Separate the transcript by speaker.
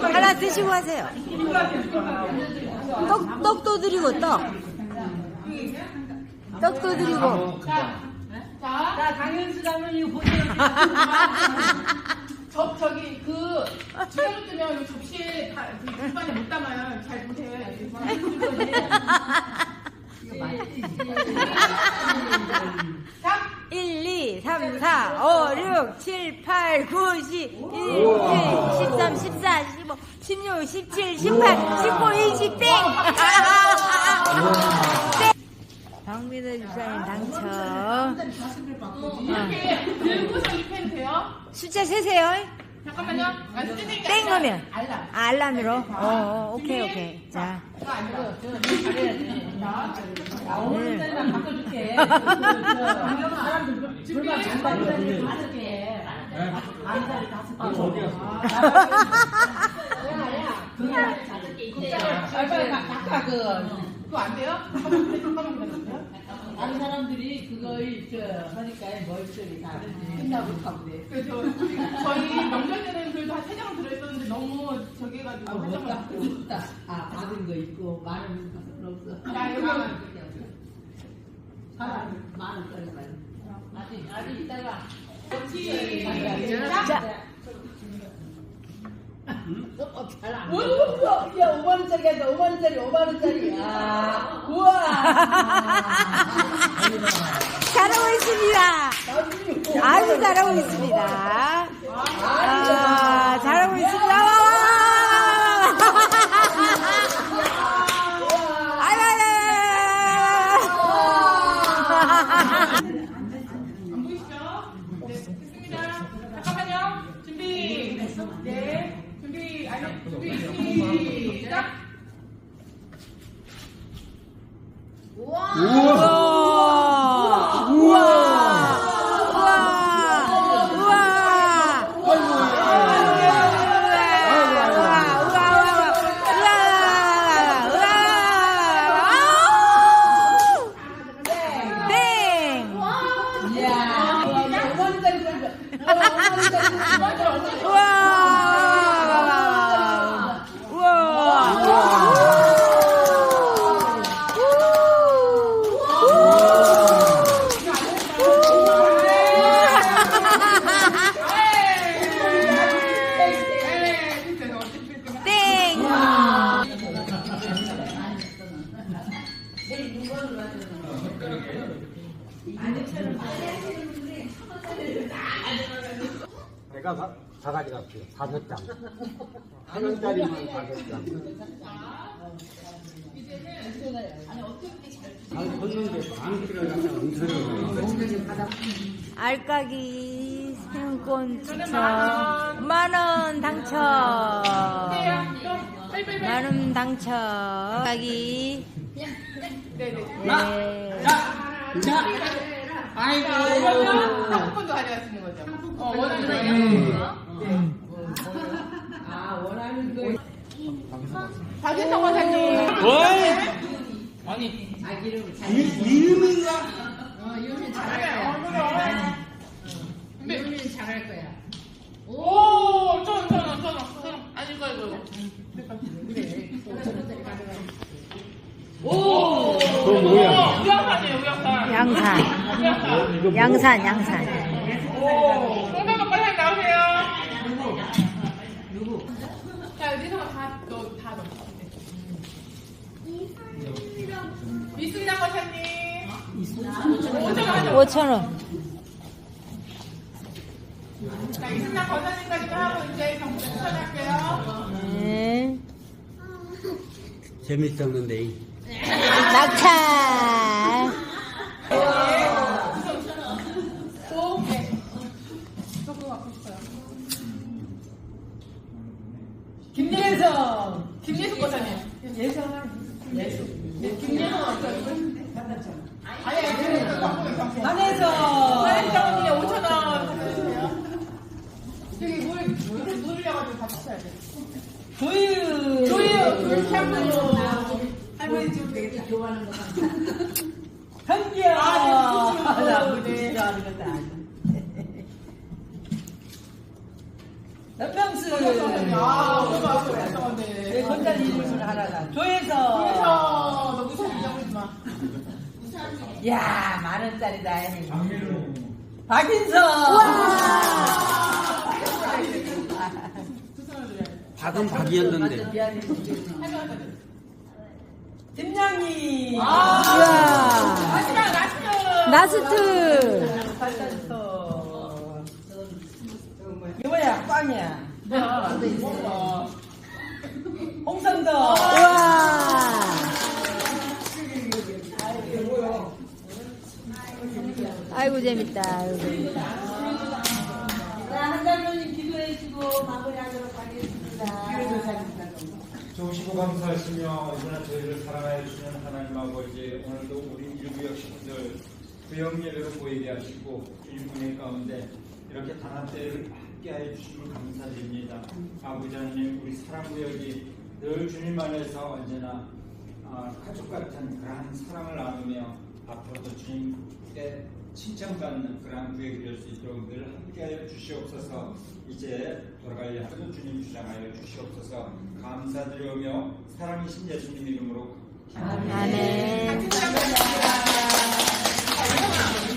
Speaker 1: 하나 드시고 하세요. 떡, 떡도 드리고 떡. 떡도 드리고.
Speaker 2: 자, 강현수 가면 이거 보세요.
Speaker 3: 저 저기 그 주변으로 뜨면 이 접시에 다 불판에 못 담아요. 잘 보세요. 자,
Speaker 1: 1, 2, 3, 4, 5, 6, 7, 8, 9, 10, 1, 13, 14, 15, 16, 17, 18, 19, 20, 땡! 박민호 집사님 당첨.
Speaker 3: 이렇게 들고서 입혀도 돼요.
Speaker 1: 숫자 세세요.
Speaker 3: 잠깐만요. 안 쓰니까
Speaker 1: 땡 하면.
Speaker 3: 알람.
Speaker 1: 아, 알람으로? 어, 어, 오케이, 오케이. 자.
Speaker 3: 그거 안 들어.
Speaker 1: 오늘.
Speaker 2: 바꿔줄게. 사람들 잘 받는 다섯 개. 만 살이 다섯 개. 빨리 아까 그
Speaker 3: 그거 안 돼요? 기다려주세요.
Speaker 2: 다른 사람들이 그거를 저 하니까 멀쩡히 다르지. 끝나고 돼.
Speaker 3: 그래서 저희 명절 때는 그래도 한세장 들어있었는데 너무 저기
Speaker 2: 아,
Speaker 3: 해가지고
Speaker 2: 한못
Speaker 3: 장만
Speaker 2: 다다 아, 받은 거 있고 많은 거 없어.
Speaker 3: 야, 이거
Speaker 2: 사람 많은 거리 말고. 아직 아직 이따가
Speaker 1: 자.
Speaker 2: 어, 잘안 야, 5만 원짜리 한다. 5만 원짜리, 5만 원짜리. 아, 우와.
Speaker 1: 잘하고 있습니다. 아주 잘하고 있습니다. 아, 잘하고 있습니다. 와,
Speaker 3: 준비. 시작.
Speaker 1: 우와! 우와!
Speaker 3: 네,
Speaker 4: 내가 사, 사가지 갔어요. 다섯 장. 한 원짜리만 다섯 장. 잘 컸는데 방귀를 갖다 엉터리로
Speaker 1: 알까기 생권 추천 만원 당첨
Speaker 3: 빨리.
Speaker 1: 만원 당첨 알까기
Speaker 3: 네, 네.
Speaker 1: 네.
Speaker 3: 그러면 상품권도 가져가시는 거죠? 어, 원하는 거.
Speaker 2: 아, 원하는 거.
Speaker 3: 박윤성 원사님.
Speaker 2: 아, 이름을 잘.
Speaker 4: 이름인가?
Speaker 2: 어, 이름은 잘할. 거야.
Speaker 3: 준비.
Speaker 2: 이름은 잘할 거야.
Speaker 3: 오, 천, 천, 천, 천. 아니, 이거, 이거.
Speaker 2: 그래. 5천 원짜리 가져가.
Speaker 3: 오!
Speaker 4: 그거 뭐야?
Speaker 3: 우양산이에요, 우양산.
Speaker 1: 양산
Speaker 3: 우 양산.
Speaker 1: 양산
Speaker 3: 오! 홍당가 빨리 나오세요. 누구? 자, 여기서 다, 너, 다 넣어. 이승남 거사님. 5천 원.
Speaker 1: 5천원
Speaker 3: 자, 이승남 거사님까지도 하고 이제 경찰 추천할게요.
Speaker 1: 네.
Speaker 4: 재밌었는데.
Speaker 1: 낙찰
Speaker 3: 또, 네. 또 그거 갖고 싶어요.
Speaker 2: 김예성.
Speaker 3: 김예숙 거사님.
Speaker 2: 예성. 예성.
Speaker 3: 김예숙 어쩌고? 아니, 아니, 그 광고, 광고.
Speaker 2: 한혜성.
Speaker 3: 사연장님이 5천 원 주세요. 저기 물, 물 누르려가지고 같이 쳐야 돼.
Speaker 2: 조유.
Speaker 3: 조유, 물 샴푸로.
Speaker 2: 할머니 지금 되게 좋아하는 거 같아. 현기야.
Speaker 3: 아, 네,
Speaker 2: 나
Speaker 3: 네.
Speaker 2: 무지 좋아하는 아니야. 연명수.
Speaker 3: 아, 너무 아까 했었는데.
Speaker 2: 내 건달 이름을 하나다. 조혜서
Speaker 3: 너 무슨 잊어버리지 마.
Speaker 2: 야, 만 원짜리다. 박인서.
Speaker 4: 박은 박이었는데.
Speaker 2: 미안해. 김양희.
Speaker 1: 이야.
Speaker 3: 맛있다, 맛있다.
Speaker 1: 나스트.
Speaker 2: 발전소. 이거야, 꽝이야. 홍성도.
Speaker 1: 우와. 아이고 재밌다. 아이고 재밌다.
Speaker 2: 자, 한장로님 기도해 주시고 마무리하도록 하겠습니다.
Speaker 5: 좋으시고 감사하시며 이제는 저희를 사랑하여 주시는 하나님 아버지 오늘도 우리 일구역 식구들 구역 예배로 보이게 하시고 주님 은혜 가운데 이렇게 단합 때를 함께하여 주심을 감사드립니다. 아버지 하나님 우리 사랑구역이 늘 주님 안에서 언제나 아, 가족 같은 그러한 사랑을 나누며 앞으로도 주님께 칭찬받는 그러한 구역이 될 수 있도록 늘 함께하여 주시옵소서 이제 돌아갈 하루 주님 주장하여 주시옵소서 감사드리며 사랑이신 예수님 이름으로
Speaker 1: 아멘.
Speaker 3: 사랑합니다.